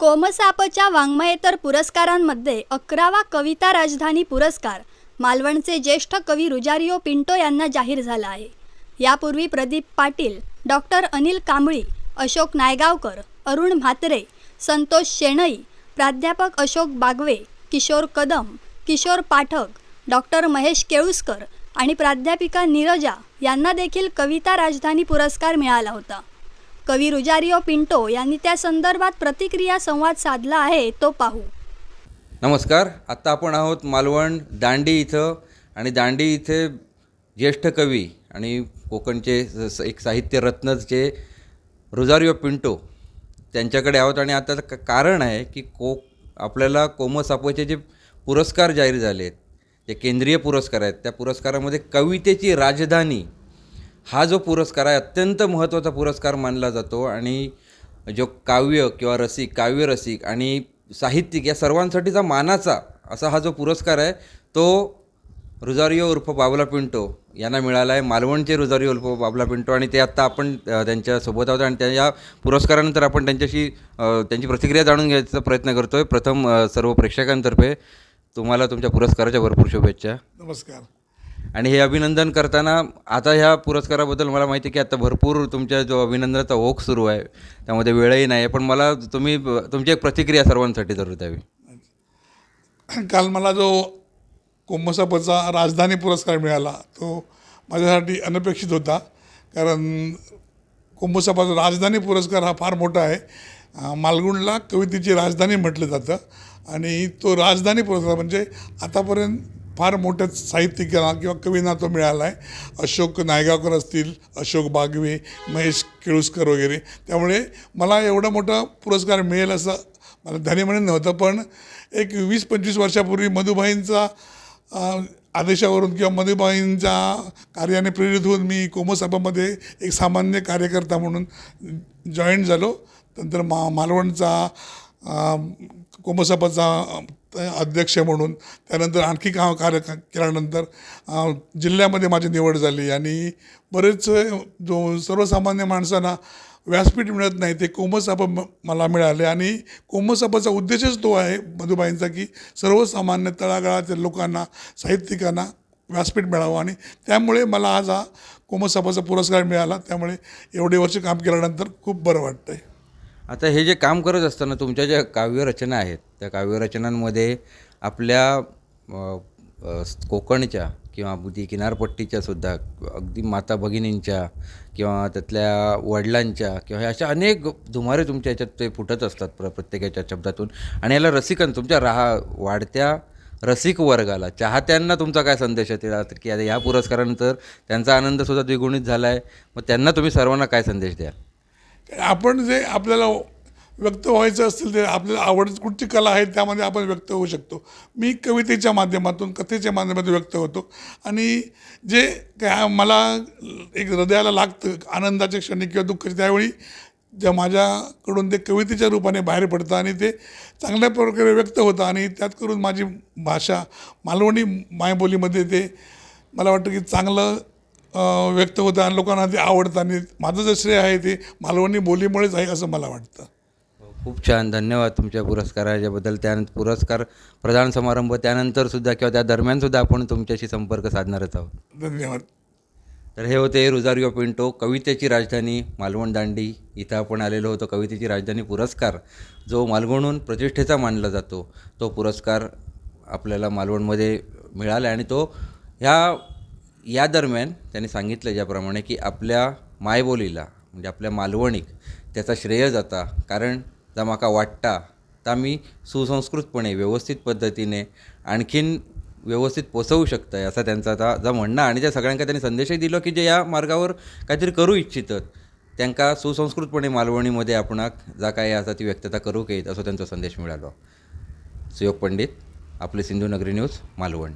कोमसापच्या वाङ्मयेतर पुरस्कारांमध्ये अकरावा कविता राजधानी पुरस्कार मालवणचे ज्येष्ठ कवी रुजारिओ पिंटो यांना जाहीर झाला आहे. यापूर्वी प्रदीप पाटील डॉक्टर अनिल कांबळी अशोक नायगावकर अरुण म्हात्रे संतोष शेणई प्राध्यापक अशोक बागवे किशोर कदम किशोर पाठक डॉक्टर महेश केळुसकर आणि प्राध्यापिका नीरजा यांना देखील कविता राजधानी पुरस्कार मिळाला होता. कवी रुजारिओ पिंटो यांनी त्या संदर्भात प्रतिक्रिया संवाद साधला आहे तो पाहू. नमस्कार. आत्ता आपण आहोत मालवण दांडी इथं आणि दांडी इथे ज्येष्ठ कवी आणि कोकणचे एक साहित्य रत्नचे रुजारिओ पिंटो त्यांच्याकडे आहोत आणि आता कारण आहे की को आपल्याला कोमसापोचे जे पुरस्कार जाहीर झाले आहेत जे केंद्रीय पुरस्कार आहेत त्या पुरस्कारामध्ये कवितेची राजधानी हा जो पुरस्कार आहे अत्यंत महत्त्वाचा पुरस्कार मानला जातो आणि जो काव्य किंवा रसिक काव्य रसिक आणि साहित्यिक या सर्वांसाठीचा मानाचा असा हा जो पुरस्कार आहे तो रुजारियो उर्फ बाबला पिंटो यांना मिळाला आहे. मालवणचे रुजारिओ उर्फ बाबला पिंटो आणि ते आत्ता आपण त्यांच्यासोबत आहोत आणि त्या या पुरस्कारानंतर आपण त्यांच्याशी त्यांची प्रतिक्रिया जाणून घ्यायचा प्रयत्न करतो आहे प्रथम सर्व प्रेक्षकांतर्फे तुम्हाला तुमच्या पुरस्काराच्या भरपूर शुभेच्छा. नमस्कार. आणि हे अभिनंदन करताना आता ह्या पुरस्काराबद्दल मला माहिती आहे की आता भरपूर तुमच्या जो अभिनंदनाचा ओघ सुरू आहे त्यामध्ये वेळही नाही आहे पण मला तुम्ही तुमची एक प्रतिक्रिया सर्वांसाठी जरूर द्यावी. काल मला जो कोमसापचा राजधानी पुरस्कार मिळाला तो माझ्यासाठी अनपेक्षित होता. कारण कोमसापाचा राजधानी पुरस्कार हा फार मोठा आहे. मालगुणला कवितेची राजधानी म्हटलं जातं. आणि तो राजधानी पुरस्कार म्हणजे आतापर्यंत फार मोठ्या साहित्यिकांना किंवा कवींना तो मिळाला आहे अशोक नायगावकर असतील अशोक बागवे महेश केळुसकर वगैरे. त्यामुळे मला एवढा मोठा पुरस्कार मिळेल असं मला धने म्हणून नव्हतं पण एक वीस पंचवीस वर्षापूर्वी मधुबाईंचा आदेशावरून किंवा मधुबाईंच्या कार्याने प्रेरित होऊन मी कोमसापामध्ये एक सामान्य कार्यकर्ता म्हणून जॉईन झालो. नंतर मा मालवणचा अं, अध्यक्ष म्हणून. त्यानंतर आणखी काम कार्य केल्यानंतर जिल्ह्यामध्ये माझी निवड झाली आणि बरेच जो सर्वसामान्य माणसांना व्यासपीठ मिळत नाही ते कोमसाप मला मिळाले. आणि कोमसापाचा उद्देशच तो आहे मधुबाईंचा की सर्वसामान्य तळागाळातील लोकांना साहित्यिकांना व्यासपीठ मिळावं. आणि त्यामुळे मला आज हा कोमसापाचा पुरस्कार मिळाला. त्यामुळे एवढे वर्ष काम केल्यानंतर खूप बरं वाटतं आहे आता हे जे काम करत असताना तुमच्या ज्या काव्यरचना आहेत त्या काव्यरचनांमध्ये आपल्या कोकणच्या किंवा अगदी किनारपट्टीच्या सुद्धा अगदी माता भगिनींच्या किंवा त्यातल्या वडिलांच्या किंवा अशा अनेक धुमारे तुमच्या याच्यात ते फुटत असतात प्र प्रत्येकाच्या शब्दातून. आणि याला रसिकन तुमच्या राहा वाढत्या रसिक वर्गाला चाहत्यांना तुमचा काय संदेश आहे? की आता या पुरस्कारानंतर त्यांचा आनंदसुद्धा द्विगुणित झाला आहे मग त्यांना तुम्ही सर्वांना काय संदेश द्या आपण जे आपल्याला व्यक्त व्हायचं असतील ते आपल्याला आवड कुठची कला आहे त्यामध्ये आपण व्यक्त होऊ शकतो. मी कवितेच्या माध्यमातून कथेच्या माध्यमातून व्यक्त होतो. आणि जे काय मला एक हृदयाला लागतं आनंदाच्या क्षणी किंवा दुःखाच्या त्यावेळी ज्या माझ्याकडून ते कवितेच्या रूपाने बाहेर पडतं आणि ते चांगल्या प्रकारे व्यक्त होतं आणि त्यात करून माझी भाषा मालवणी मायबोलीमध्ये ते मला वाटतं की चांगलं व्यक्त होतं आणि लोकांना ते आवडतं आणि माझं जे श्रेय आहे ते मालवणी बोलीमुळेच आहे असं मला वाटतं. खूप छान. धन्यवाद तुमच्या पुरस्काराच्याबद्दल त्यानंतर पुरस्कार प्रदान समारंभ त्यानंतरसुद्धा किंवा त्या दरम्यानसुद्धा आपण तुमच्याशी संपर्क साधणारच आहोत. धन्यवाद. तर हे होते रुजारिओ पिंटो कवितेची राजधानी मालवण दांडी इथं आपण आलेलो होतो कवितेची राजधानी पुरस्कार जो मालवणहून प्रतिष्ठेचा मानला जातो. तो पुरस्कार आपल्याला मालवणमध्ये मिळाला आणि तो ह्या या दरम्यान त्यांनी सांगितलं ज्याप्रमाणे की आपल्या मायबोलीला म्हणजे आपल्या मालवणीक त्याचा श्रेय जाता कारण जा म्हाका वाटता ता मी सुसंस्कृतपणे व्यवस्थित पद्धतीने आणखीन व्यवस्थित पोचवू शकतं असा त्यांचा आता जा म्हणणं. आणि त्या सगळ्यांका त्यांनी संदेशही दिलो की जे या मार्गावर काहीतरी करू इच्छितात त्यांका सुसंस्कृतपणे मालवणीमध्ये आपणाक जा काय आसा ती व्यक्तता करूंक येत असो त्यांचा संदेश मिळालो. सुयोग पंडित आपले सिंधुनगरी न्यूज मालवण.